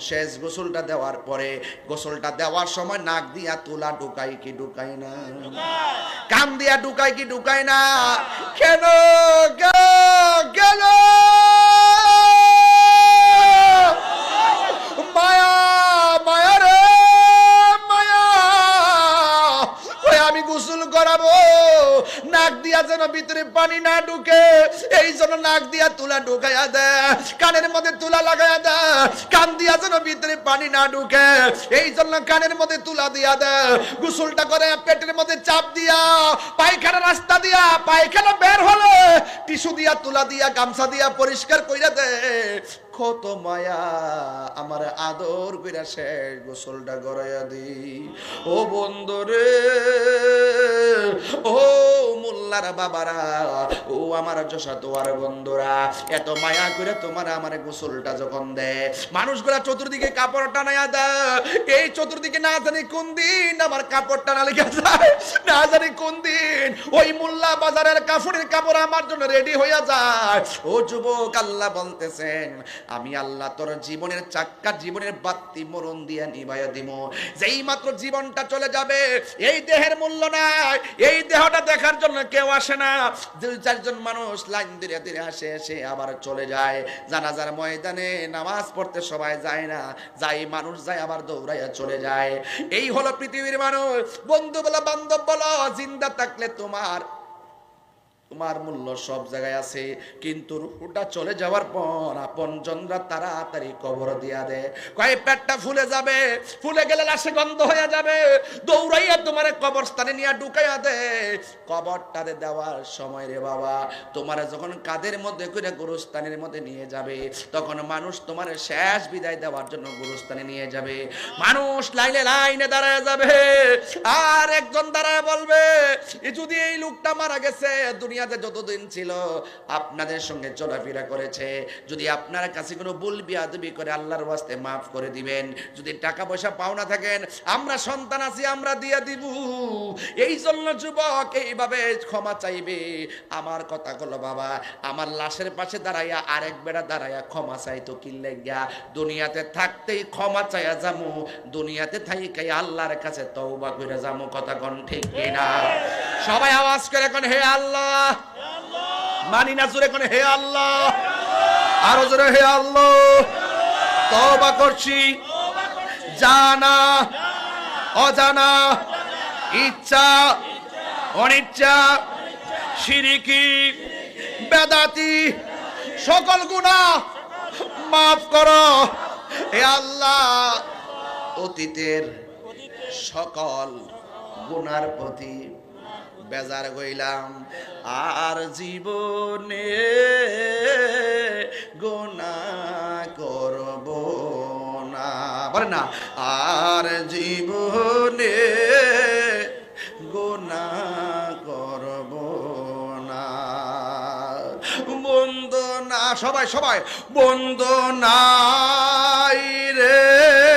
শেষ গোসলটা দেওয়ার পরে, গোসলটা দেওয়ার সময় নাক দিয়া তুলা ঢুকাই কি ঢুকাই না? কান দিয়া ঢুকাই কি ঢুকাই না? কেন? কে- গোসল করাবো নাক দিয়া যেন ভিতরে পানি না ঢুকে, এই জন্য নাক দিয়া তুলা ঢুকাইয়া দে, কানের মধ্যে তুলা লাগাইয়া দে, কান দিয়া যেন ভিতরে পানি না ঢুকে, এই জন্য কানের মধ্যে তুলা দিয়া দে, গোসলটা করে পেটের মধ্যে চাপ দিয়া, পায়খানা রাস্তা দিয়া, পায়খানা বের হলে টিস্যু দিয়া, তুলা দিয়া, গামছা দিয়া পরিষ্কার কইরা দে। কত মায়া আমার আদর কইরা শেষ গোসলটা গড়াইয়া দি। ও বন্ধুরে ও মোল্লার বাবারা, ও আমার যশা তোয়ার বন্ধুরা, এত মায়া করে তোমার আমার গোসলটা যখন দেয়, মানুষগুলা চতুর্দিকে কাপড় টানাইয়া এই চতুর্দিকে না জানি কোন দিন আমার কাপড় টানা লেগে যায়, না জানি কোন দিন ওই মোল্লা বাজারের কাপড়ের কাপড় আমার জন্য রেডি হইয়া যায়। ও যুবক, আল্লাহ বলতেছেন, আমি আল্লাহ তোর জীবনের চাক্কা, জীবনের বাত্তি মরণ দিয়ে নিভাইয়া দিব। যেই মাত্র জীবনটা চলে যাবে, এই দেহের মূল্য নাই, এই দেহটা দেখার জন্য কেউ আসে না। দুই চারজন মানুষ লাইন ধরে ধরে আসে, এসে আবার চলে যায়। জানাজার ময়দানে নামাজ পড়তে সবাই যায় না। যাই মানুষ যায় আবার দৌড়াইয়া চলে যায়। এই হলো পৃথিবীর মানুষ। বন্ধু বলো, বান্ধব বলো, জিন্দা থাকলে তোমার তোমার মূল্য সব জায়গায় আছে, কিন্তু রুহুটা চলে যাওয়ার পর আপন জনরা তাড়াতাড়ি কবর দিয়া দেয়। কয়, পেটটা ফুলে যাবে, ফুলে গেলে লাশে গন্ধ হয়ে যাবে, দৌড়াইয়া তোমার কবরস্থানে নিয়ে ঢুকাইয়া দে। কবরটারে দেওয়ার সময় রে বাবা, তোমার যখন কাদের মধ্যে করে গুরুস্থানের মধ্যে নিয়ে যাবে, তখন মানুষ তোমার শেষ বিদায় দেওয়ার জন্য গুরুস্থানে নিয়ে যাবে। মানুষ লাইনে লাইনে দাঁড়ায় যাবে, আর একজন দাঁড়ায় বলবে, "এ যদি এই লোকটা মারা গেছে দুনিয়াতে যতদিন ছিল, আপনাদের সঙ্গে চলাফেরা করেছে। যদি আপনার কাছে কোনো ভুল বিয়াদবি করে আল্লাহর ওয়াস্তে মাফ করে দিবেন, যদি টাকা পয়সা পাওনা থাকেন, আমরা সন্তান আছি, আমরা দিয়ে দিব। এই জন্য যুবক এইভাবে ক্ষমা চাইবে। আমার কথা হলো বাবা, আমার লাশের পাশে দাঁড়াইয়া আরেক বেড়া দাঁড়াইয়া ক্ষমা চাইতো কিনলে গিয়া দুনিয়াতে থাকতেই ক্ষমা চাইয়া যামু, দুনিয়াতে থাইকাই আল্লাহর কাছে তওবা করে যামু, কথা কোন ঠিক কিনা? সবাই আওয়াজ করে এখন হে আল্লাহ মানি না জোরে কোন, হে আল্লাহ আরও জোরে, হে আল্লাহ তওবা করছি। জানা, অজানা, ইচ্ছা, অনিচ্ছা শিরিকি বেদাতি, সকল গুণা মাফ করো। হে আল্লাহ, অতীতের সকল গুনার প্রতি বেজার গইলাম আর জীবনে গোনা করব না। বলে না, আর জীবনে গোনা করব না। বন্ধ না, সবাই সবাই, বন্ধ নাই রে।